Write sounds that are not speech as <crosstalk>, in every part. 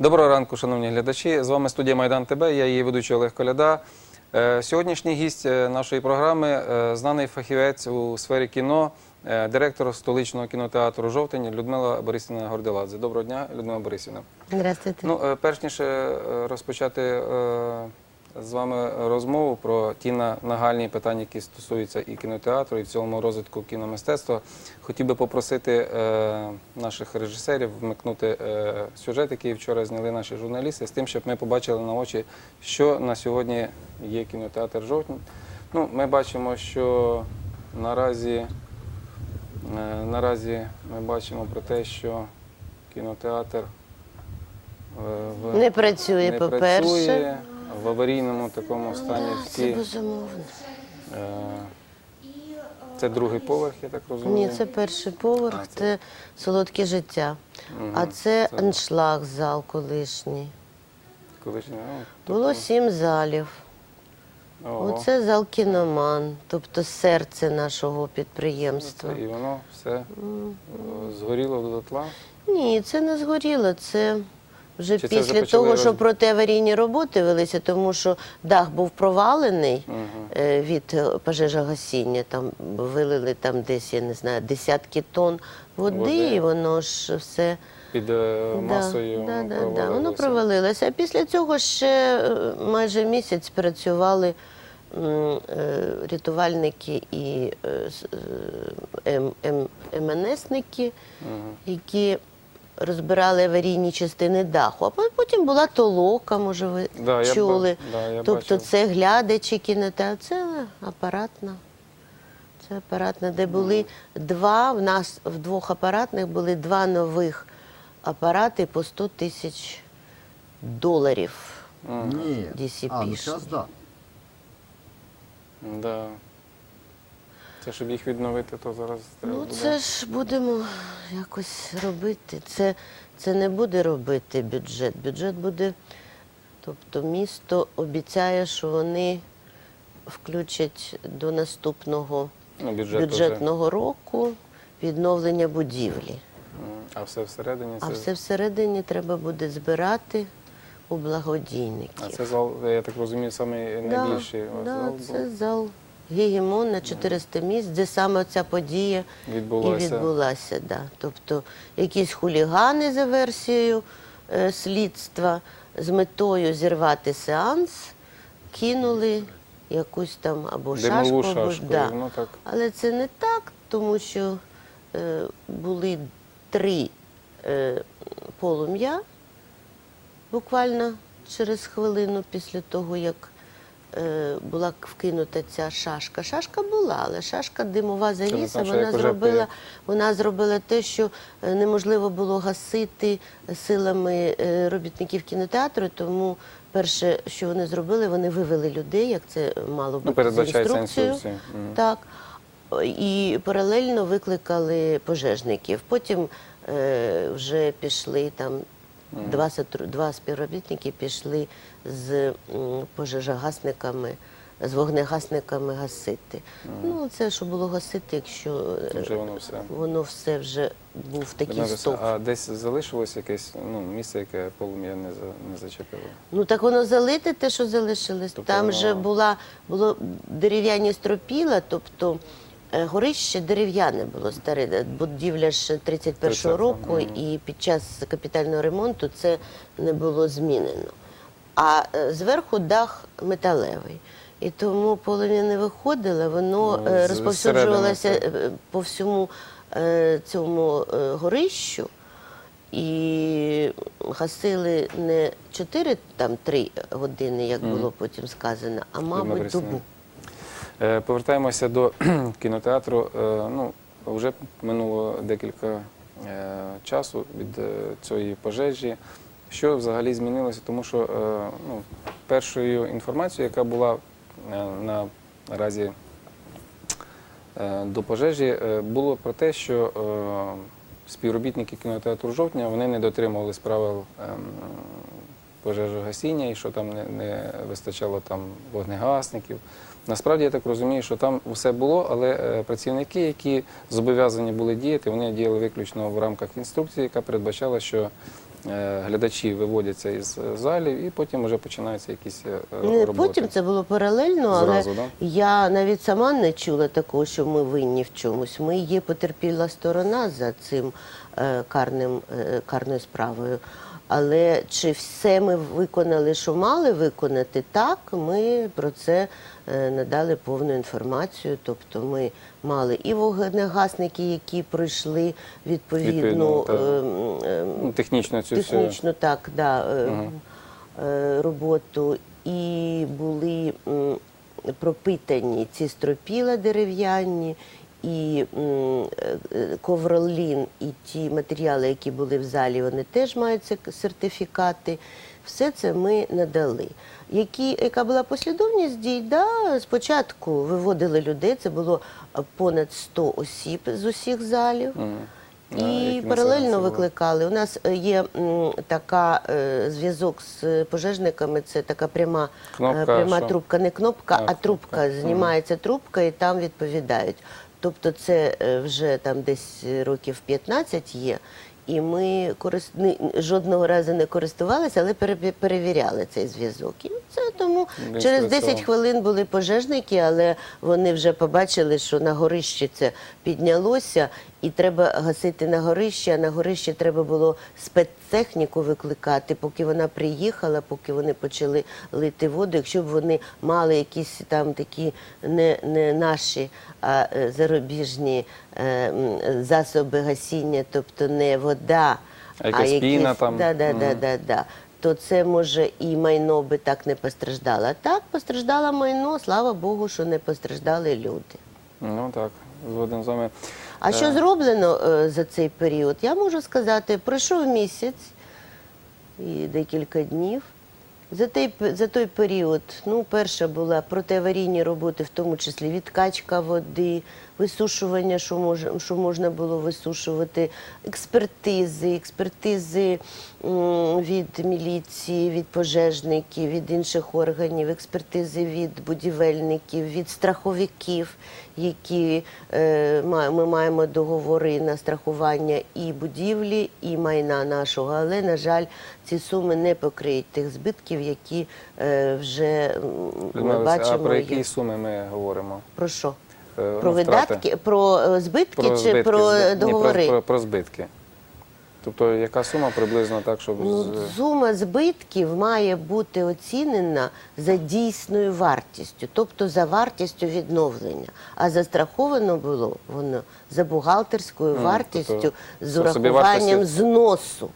Доброго ранку, шановні глядачі. З вами студія Майдан ТБ, я її ведучий Олег Коляда. Е, Сьогоднішній гість е, нашої програми е, знаний фахівець у сфері кіно, директор столичного кінотеатру Жовтень Людмила Борисівна Горделадзе. Доброго дня, Людмила Борисівна. Здравствуйте. Ну, перш ніж розпочати з вами розмову про ті на- нагальні питання, які стосуються і кінотеатру, і в цілому розвитку кіномистецтва, хотів би попросити е, наших режисерів вмикнути е, сюжет, який вчора зняли наші журналісти, з тим, щоб ми побачили на очі, що на сьогодні є кінотеатр жовтень. Ну, ми бачимо, що наразі, е, наразі ми бачимо про те, що кінотеатр в Не працює, не по-перше. В аварійному такому стані Да, це безумовно. Е, Це другий поверх, я так розумію. Ні, це перший поверх, А, це- це солодке життя. Мгм. А це Це- аншлаг зал колишній. Колишній, ну, Було сім залів. ого. Оце зал кіноман, тобто серце нашого підприємства. І воно все е, згоріло до дотла. Ні, це не згоріло. Це вже Чи вже після почали того, що протиаварійні роботи велися, тому що дах був провалений е, від пожежогасіння. Там вилили там десь, я не знаю, десятки тонн води, Води. і воно ж все. Під е, масою да, да, да, воно провалилося. А після цього ще е, майже місяць працювали рятувальники і е, с- е, М- М- МНСники, які розбирали аварійні частини даху. А потім була толока, може ви Да, я чули. да, я тобто бачив. це глядачі кінотеатру, це апаратна. Це апаратна, де були два, в нас в двох апаратних були два нових апарати по 100 тисяч доларів. Ні. DCP А, ну зараз да. Да. Це щоб їх відновити, то зараз треба Ну, буде. це ж будемо якось робити. Це, це не буде робити бюджет. Бюджет буде. Тобто місто обіцяє, що вони включать до наступного ну, бюджет бюджетного року відновлення будівлі. А все всередині А все всередині треба буде збирати у благодійників. А це зал, я так розумію, Да, найбільший у вас да, це зал Гегемон на 400 місць, де саме ця подія Відбулася. і відбулася. Да. Тобто якісь хулігани за версією е, слідства з метою зірвати сеанс, кинули якусь там або Димову шашку. або- шашку, да. і воно так. Але це не так, тому що е, були три е, полум'я буквально через хвилину після того, як була вкинута ця шашка. Шашка була, але шашка димова завіса, вона зробила, вона зробила те, що е, неможливо було гасити силами е, робітників кінотеатру, тому перше, що вони зробили, вони вивели людей, як це мало бути Ну, передбачається інструкція. Так. І паралельно викликали пожежників. Потім е, вже пішли там два, два співробітники пішли з пожежогасниками, з вогнегасниками гасити. Ну, це що було гасити, якщо е, Вже воно все. воно все вже був такий стовп. А десь залишилось якесь ну, місце, яке полум'я не, за, не зачепило. Ну так воно залите те, що залишилось. Тобто Там воно- же була було дерев'яні стропіла, тобто горище дерев'яне було старе. е, Будівля ж 31-го року, і під час капітального ремонту це не було змінено. А е, зверху дах металевий. І тому полум'я не виходило, воно Ну, е, розповсюджувалося е, по всьому е, цьому е, горищу. І гасили не 4-3 години, як було потім сказано, а мабуть добу. Е, Повертаємося до <clears throat> кінотеатру. Е, Ну, вже минуло декілька е, часу від цієї пожежі. Що взагалі змінилося? Тому що ну, першою інформацією, яка була на- наразі до пожежі, було про те, що співробітники кінотеатру жовтня вони не дотримувались правил ем, пожежогасіння і що там не вистачало там вогнегасників. Насправді я так розумію, що там все було, але е, працівники, які зобов'язані були діяти, вони діяли виключно в рамках інструкції, яка передбачала, що е, глядачі виводяться із е, залів, і потім вже починаються якісь е, роботи. потім це було паралельно, але да? я навіть сама не чула такого, що ми винні в чомусь. Ми є потерпіла сторона за цим карним, карною справою. Але чи все ми виконали, що мали виконати? Так, ми про це е, надали повну інформацію. Тобто ми мали і вогнегасники, які пройшли відповідну е, Ну, цю технічну так, да, е, е, роботу, і були пропитані ці стропіла дерев'яні, і е, е, ковролін, і ті матеріали, які були в залі, вони теж мають сертифікати. Все це ми надали. Які, яка була послідовність дій? Да, спочатку виводили людей, це було е, понад 100 осіб з усіх залів. А, І які паралельно викликали. У нас є м, така е, зв'язок з пожежниками. Це така пряма, Кнопка, пряма що? трубка, не кнопка, А, а, трубка. Знімається трубка і там відповідають. Тобто, це е, вже там десь років 15 є. І ми корис... ні- жодного разу не користувалися, але пере- перевіряли цей зв'язок. І це тому Він через спрацював. 10 хвилин були пожежники, але вони вже побачили, що на горищі це піднялося, і треба гасити на горищі, а на горищі треба було спецтехніку викликати, поки вона приїхала, поки вони почали лити воду. Якщо б вони мали якісь там такі не, не наші, а е, зарубіжні е, засоби гасіння, тобто не вода, А якась піна там. Да, да, да, да, да. То це може і майно би так не постраждало. А так постраждало майно, слава Богу, що не постраждали люди. Ну так, згоден з вами. А Е, що зроблено е, за цей період? Я можу сказати, пройшов місяць і декілька днів. За той, за той період, ну, перша була протиаварійні роботи, в тому числі відкачка води, висушування, що, мож, що можна було висушувати, експертизи, експертизи від міліції, від пожежників, від інших органів, експертизи від будівельників, від страховиків, які е, ми маємо договори на страхування і будівлі, і майна нашого. Але, на жаль, ці суми не покриють тих збитків, які е, вже ми бачимо. а про які є. суми ми говоримо? Про що? Е, Про ну, видатки, про е, збитки чи збитки, про договори? Ні, про, про, про збитки. Тобто, яка сума приблизно так, щоб Ну, сума збитків має бути оцінена за дійсною вартістю, тобто за вартістю відновлення. А застраховано було воно за бухгалтерською вартістю тобто з урахуванням собівартості- зносу.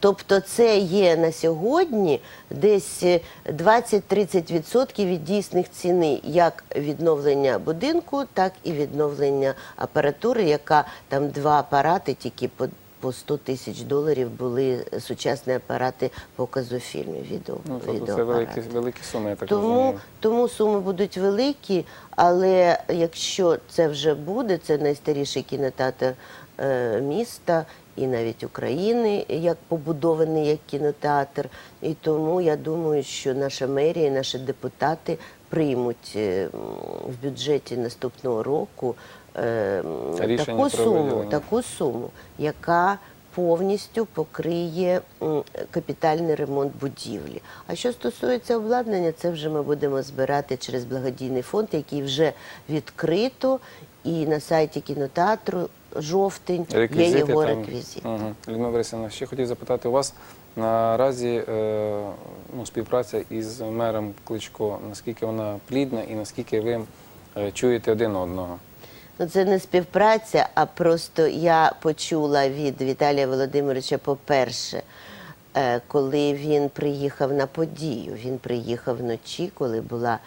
Тобто це є на сьогодні десь е, 20-30% від дійсних ціни як відновлення будинку, так і відновлення апаратури, яка там два апарати тільки по по 100 тисяч доларів були сучасні апарати показу фільмів, відео, ну, тобто це великі, великі суми, я так Тому, розумію. тому суми будуть великі, але якщо це вже буде, це найстаріший кінотеатр е, міста і навіть України, як побудований як кінотеатр. І тому я думаю, що наша мерія, і наші депутати приймуть е, в бюджеті наступного року е, таку суму, таку суму, яка повністю покриє капітальний ремонт будівлі. А що стосується обладнання, це вже ми будемо збирати через благодійний фонд, який вже відкрито, і на сайті кінотеатру жовтень є його реквізит. Угу. Людмила Борисівна, ще хотів запитати у вас наразі е, ну, співпраця із мером Кличко, наскільки вона плідна і наскільки ви е, чуєте один одного? Ну, це не співпраця, а просто я почула від Віталія Володимировича, по-перше, е, коли він приїхав на подію. Він приїхав вночі, коли була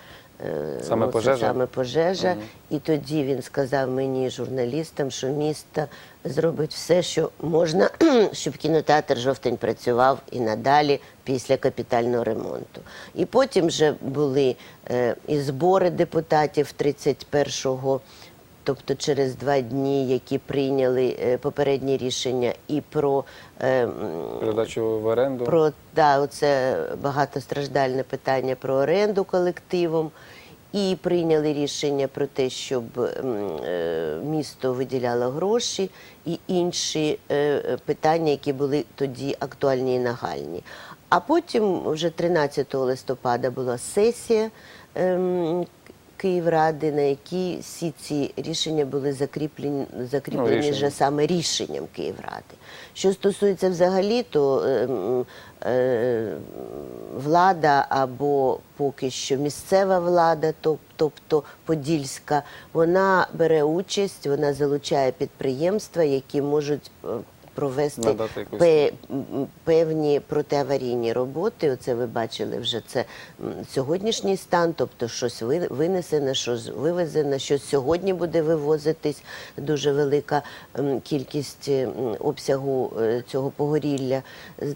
Саме це пожежа? саме пожежа. Мгм. І тоді він сказав мені, журналістам, що місто зробить все, що можна, <clears throat> щоб кінотеатр жовтень працював і надалі після капітального ремонту. І потім вже були е, і збори депутатів 31-го. Тобто через два дні, які прийняли е, попередні рішення, і про, е, Передачу в оренду? про да, оце багатостраждальне питання про оренду колективом. І прийняли рішення про те, щоб е, місто виділяло гроші і інші е, питання, які були тоді актуальні і нагальні. А потім, вже 13 листопада, була сесія ем, Київради, на якій всі ці рішення були закріплені, закріплені рішення. вже саме рішенням Київради. Що стосується взагалі, то ем, е, влада або поки що місцева влада, тоб- тобто Подільська, вона бере участь, вона залучає підприємства, які можуть е, провести пе- певні протиаварійні роботи. Оце ви бачили вже це сьогоднішній стан, тобто щось ви- винесено, щось вивезено, щось сьогодні буде вивозитись. Дуже велика кількість обсягу е, цього погорілля.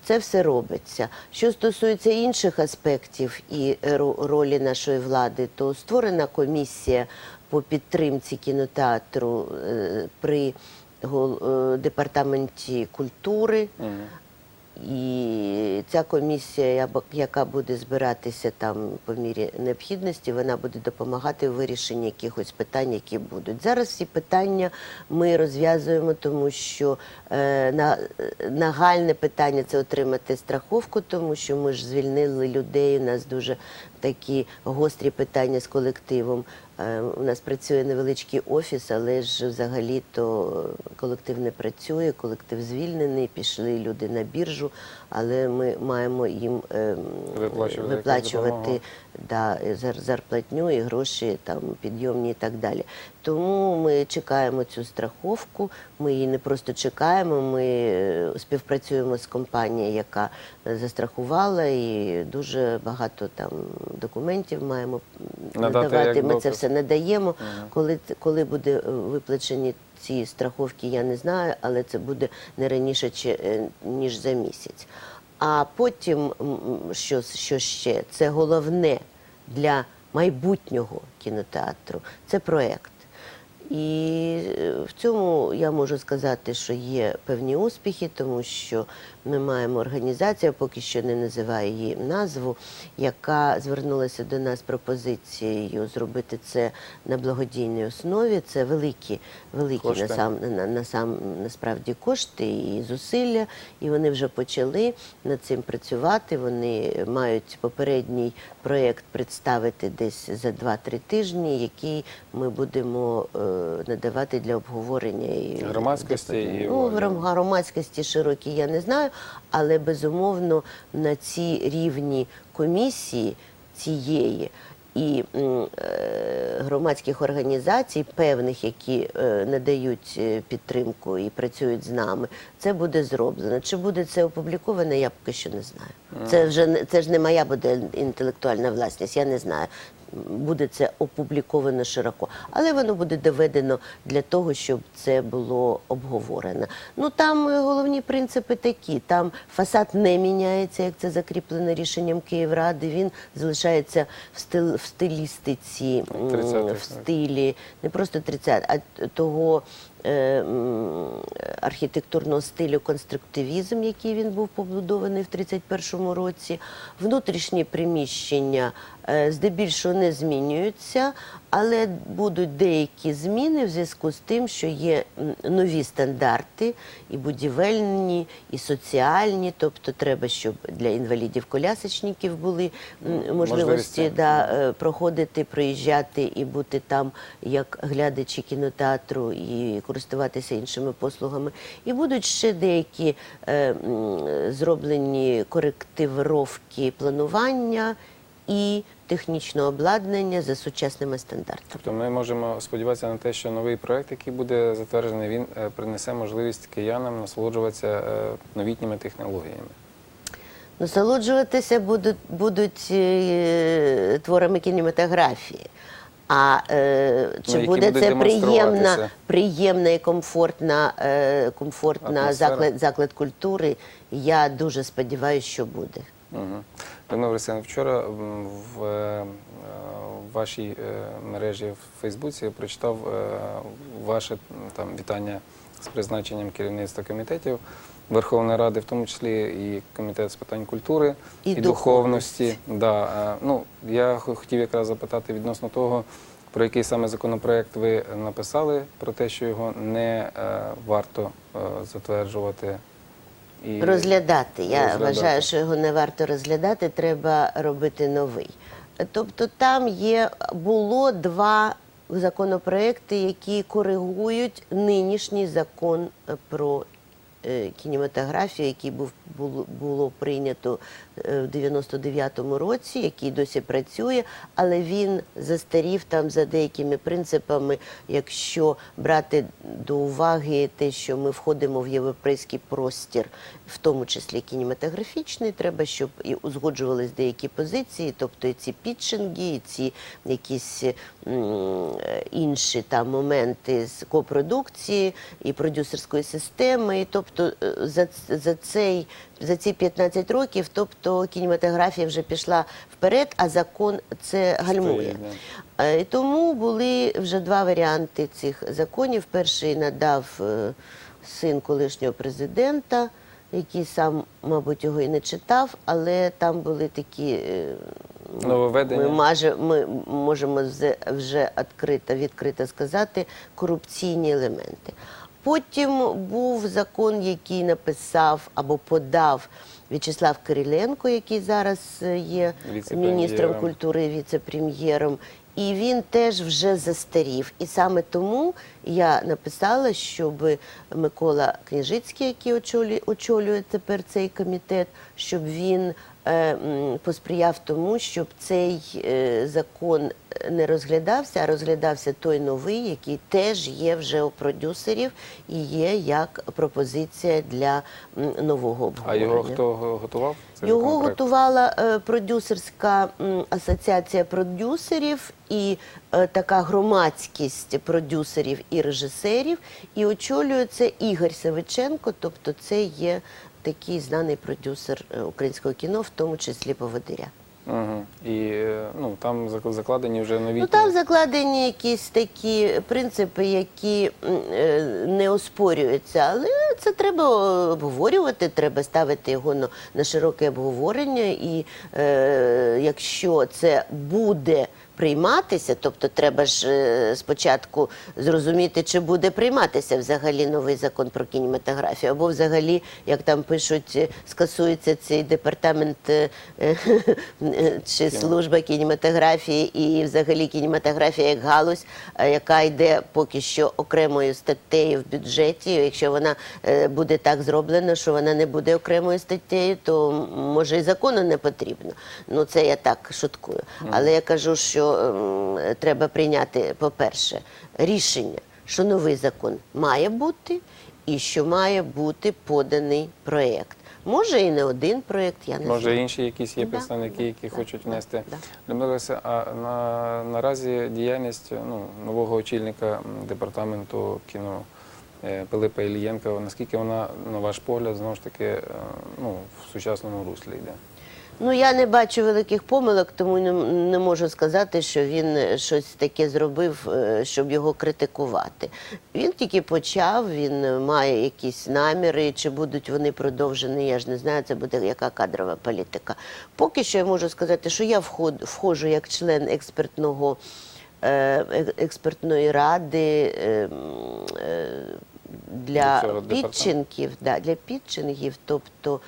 Це все робиться. Що стосується інших аспектів і ро- ролі нашої влади, то створена комісія по підтримці кінотеатру е, при департаменті культури. І ця комісія, яка буде збиратися там по мірі необхідності, вона буде допомагати у вирішенні якихось питань, які будуть. Зараз всі питання ми розв'язуємо, тому що е, е, нагальне питання це отримати страховку, тому що ми ж звільнили людей. У нас дуже такі гострі питання з колективом. Е, У нас працює невеличкий офіс, але ж взагалі то колектив не працює, колектив звільнений, пішли люди на біржу, але ми маємо їм е, Виплачувати виплачувати да, зарплатню і гроші там підйомні і так далі. Тому ми чекаємо цю страховку. Ми її не просто чекаємо. Ми е, співпрацюємо з компанією, яка е, застрахувала, і дуже багато там документів маємо м, Надати надавати. Ми це все надаємо. Коли ц- коли буде е, виплачені ці страховки, я не знаю, але це буде не раніше ніж за місяць. А потім, що, що ще? Це головне для майбутнього кінотеатру це проект. І е, в цьому я можу сказати, що є певні успіхи, тому що ми маємо організацію, поки що не називаю її назву, яка звернулася до нас пропозицією зробити це на благодійній основі. Це великі, великі Кошти. насам, на, на, сам, насправді кошти і зусилля, і вони вже почали над цим працювати. Вони мають попередній проєкт представити десь за 2-3 тижні, який ми будемо е, надавати для обговорення і Громадськості і ну, громадськості широкій я не знаю, але безумовно на ці рівні комісії цієї. І е, громадських організацій, певних, які е, надають е, підтримку і працюють з нами, це буде зроблено. Чи буде це опубліковано, я поки що не знаю. Це вже це ж не моя буде інтелектуальна власність, я не знаю. Буде це опубліковано широко, але воно буде доведено для того, щоб це було обговорено. Ну там е, головні принципи такі: там фасад не міняється, як це закріплено рішенням Київради. Він залишається в стил в стилістиці, 30-х, в стилі, не просто 30, а того. Е, Архітектурного стилю конструктивізм, який він був побудований в 31-му році, внутрішні приміщення е, здебільшого не змінюються, але будуть деякі зміни в зв'язку з тим, що є нові стандарти, і будівельні, і соціальні. Тобто, треба, щоб для інвалідів-колясочників були можливості Можливості. да, е, проходити, проїжджати і бути там як глядачі кінотеатру і користуватися іншими послугами. І будуть ще деякі е, зроблені корективировки планування і технічного обладнання за сучасними стандартами. Тобто ми можемо сподіватися на те, що новий проект, який буде затверджений, він е, принесе можливість киянам насолоджуватися е, новітніми технологіями. Насолоджуватися будуть, будуть е, творами кінематографії. А е, чи які буде це приємна, приємна і комфортна, е, комфортна заклад, заклад культури? Я дуже сподіваюся, що буде. Угу. Борисівна, вчора в, е, в вашій е, мережі в Фейсбуці я прочитав е, ваше там вітання з призначенням керівництва комітетів. Верховної Ради, в тому числі і комітет з питань культури І духовності. Да, е, ну, я хотів якраз запитати відносно того, про який саме законопроект ви написали, про те, що його не е, варто е, затверджувати. І... Розглядати. Я Розглядати. вважаю, що його не варто розглядати, треба робити новий. Тобто там є було два законопроекти, які коригують нинішній закон про кінематографію, який був було, було прийнято е, в 99-му році, який досі працює, але він застарів там за деякими принципами, якщо брати до уваги те, що ми входимо в європейський простір, в тому числі кінематографічний, треба, щоб і узгоджувались деякі позиції, тобто і ці підшинги, і ці якісь е, інші там моменти з копродукції і продюсерської системи. І, Тобто е, за, за цей за ці 15 років, тобто кінематографія вже пішла вперед, а закон це гальмує. Е, І тому були вже два варіанти цих законів. Перший надав е, син колишнього президента, який сам, мабуть, його і не читав, але там були такі. е, Нововведення. Ми, майже, ми можемо вже відкрито, відкрито сказати корупційні елементи. Потім був закон, який написав або подав В'ячеслав Кириленко, який зараз е, є міністром культури, віце-прем'єром. І він теж вже застарів. І саме тому я написала, щоб Микола Княжицький, який очолює, очолює тепер цей комітет, щоб він е, посприяв тому, щоб цей е, закон не розглядався, а розглядався той новий, який теж є вже у продюсерів і є як пропозиція для нового А його хто готував? цей Його готувала е, продюсерська м, асоціація продюсерів і е, така громадськість продюсерів і режисерів. І очолює це Ігор Савиченко, тобто це є такий знаний продюсер е, українського кіно, в тому числі поводиря. Угу. І е, ну, там закладені вже нові. Ну там закладені якісь такі принципи, які е, не оспорюються, але це треба обговорювати, треба ставити його на, на широке обговорення. І е, якщо це буде прийматися, тобто треба ж е, спочатку зрозуміти, чи буде прийматися взагалі новий закон про кінематографію, або взагалі, як там пишуть, е, скасується цей департамент е, чи служба кінематографії і взагалі кінематографія як галузь, яка йде поки що окремою статтею в бюджеті. Якщо вона буде так зроблена, що вона не буде окремою статтею, то може і закону не потрібно. Ну це я так шуткую. Але я кажу, що ем, треба прийняти, по-перше, рішення, що новий закон має бути і що має бути поданий проєкт. Може і не один проєкт, я не знаю. Може, інші якісь є Да, представники, да, які да, хочуть да, внести. да. А на, наразі діяльність ну, нового очільника департаменту кіно е, Пилипа Ілієнка, наскільки вона, на ваш погляд, знову ж таки, е, ну, в сучасному руслі йде? Ну я не бачу великих помилок, тому не, не можу сказати, що він щось таке зробив, е, щоб його критикувати. Він тільки почав, він має якісь наміри, чи будуть вони продовжені, я ж не знаю, це буде яка кадрова політика. Поки що я можу сказати, що я вход, входжу як член експертного. е, е, експертної ради е, е, для підчинків, да, для підчингів, тобто е,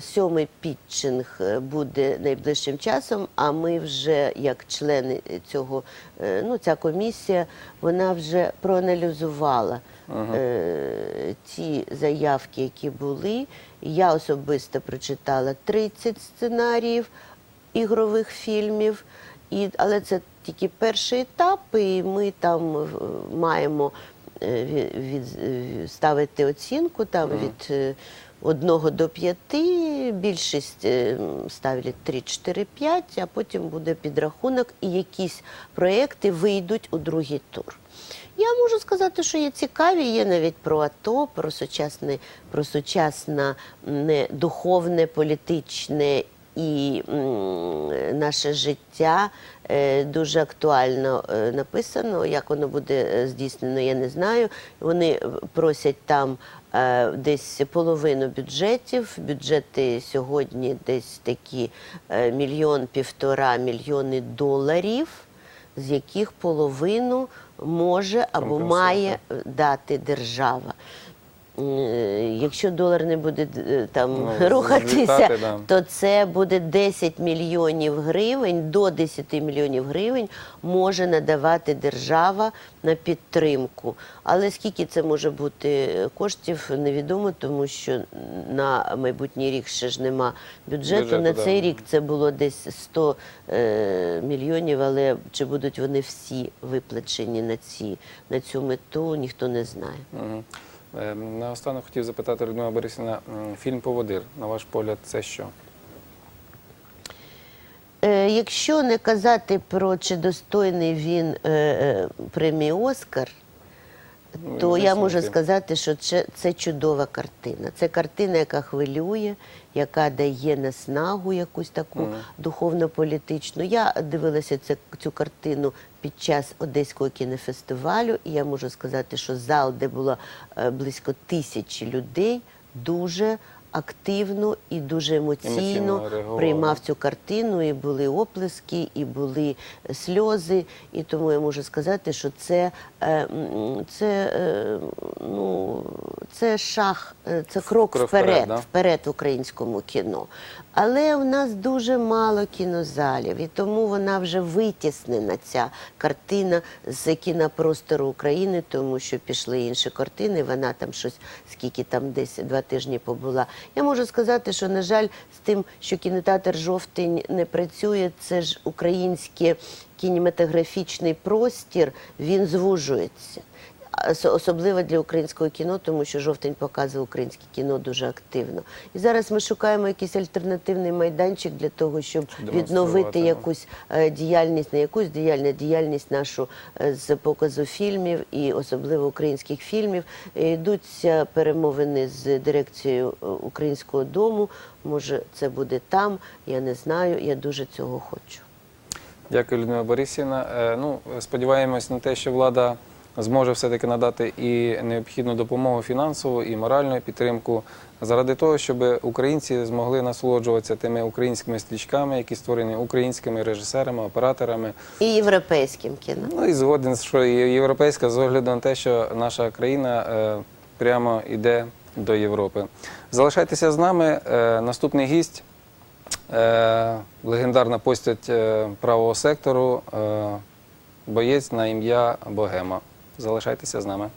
сьомий підчинг е, буде найближчим часом, а ми вже як члени цього, е, ну ця комісія, вона вже проаналізувала е, ті заявки, які були. Я особисто прочитала 30 сценаріїв ігрових фільмів, і, але це тільки перший етап, і ми там е, маємо е, від, від- е, ставити оцінку там від 1 до 5, більшість е, ставлять 3, 4, 5, а потім буде підрахунок, і якісь проекти вийдуть у другий тур. Я можу сказати, що є цікаві, є навіть про АТО, про сучасне, про сучасне духовне, політичне і наше життя е, дуже актуально е, написано. Як воно буде здійснено, я не знаю. Вони просять там десь половину бюджетів. Бюджети сьогодні десь такі е, мільйон півтора мільйони доларів, з яких половину може або має дати держава. Е, Якщо долар не буде е, там Ну, <laughs> рухатися, злітати, да. то це буде 10 мільйонів гривень, до 10 мільйонів гривень може надавати держава на підтримку. Але скільки це може бути коштів, невідомо, тому що на майбутній рік ще ж нема бюджету. Бюджету, на да. цей рік це було десь 100 е, мільйонів, але чи будуть вони всі виплачені на, ці, на цю мету, ніхто не знає. Мгм. Е, Наостанок хотів запитати Людмила Борисівна, фільм Поводир, на ваш погляд, це що? Е, Якщо не казати про чи достойний він е, е, премії Оскар, Ну, то я можу сказати, що це, це чудова картина. Це картина, яка хвилює, яка дає наснагу якусь таку mm. духовно-політичну. Я дивилася це, цю картину під час Одеського кінофестивалю, і я можу сказати, що зал, де було е, близько тисячі людей, дуже активно і дуже емоційно, Емоційно приймав цю картину, і були оплески, і були сльози. І тому я можу сказати, що це, е, це, е, ну, це шаг, е, це крок, Крок вперед, вперед, да? вперед в українському кіно. Але в нас дуже мало кінозалів, і тому вона вже витіснена, ця картина з кінопростору України, тому що пішли інші картини. Вона там щось, скільки там десь два тижні побула. Я можу сказати, що, на жаль, з тим, що кінотеатр жовтень не працює, це ж український кінематографічний простір, він звужується. Особливо для українського кіно, тому що жовтень показує українське кіно дуже активно. І зараз ми шукаємо якийсь альтернативний майданчик для того, щоб відновити ну. якусь е, діяльність, не якусь діяльність, діяльність нашу е, з показу фільмів і особливо українських фільмів. Йдуться перемовини з дирекцією е, українського дому. Може, це буде там. Я не знаю. Я дуже цього хочу. Дякую, Людмила Борисівна. Ну, сподіваємось на те, що влада зможе все-таки надати і необхідну допомогу фінансову, і моральну підтримку заради того, щоб українці змогли насолоджуватися тими українськими стрічками, які створені українськими режисерами, операторами. І європейським кіно. Ну і згоден, що і європейська з огляду на те, що наша країна е, прямо йде до Європи. Залишайтеся з нами. Е, наступний гість. Е, легендарна постать е, правого сектору, е, боєць на ім'я Богема. Залишайтеся з нами.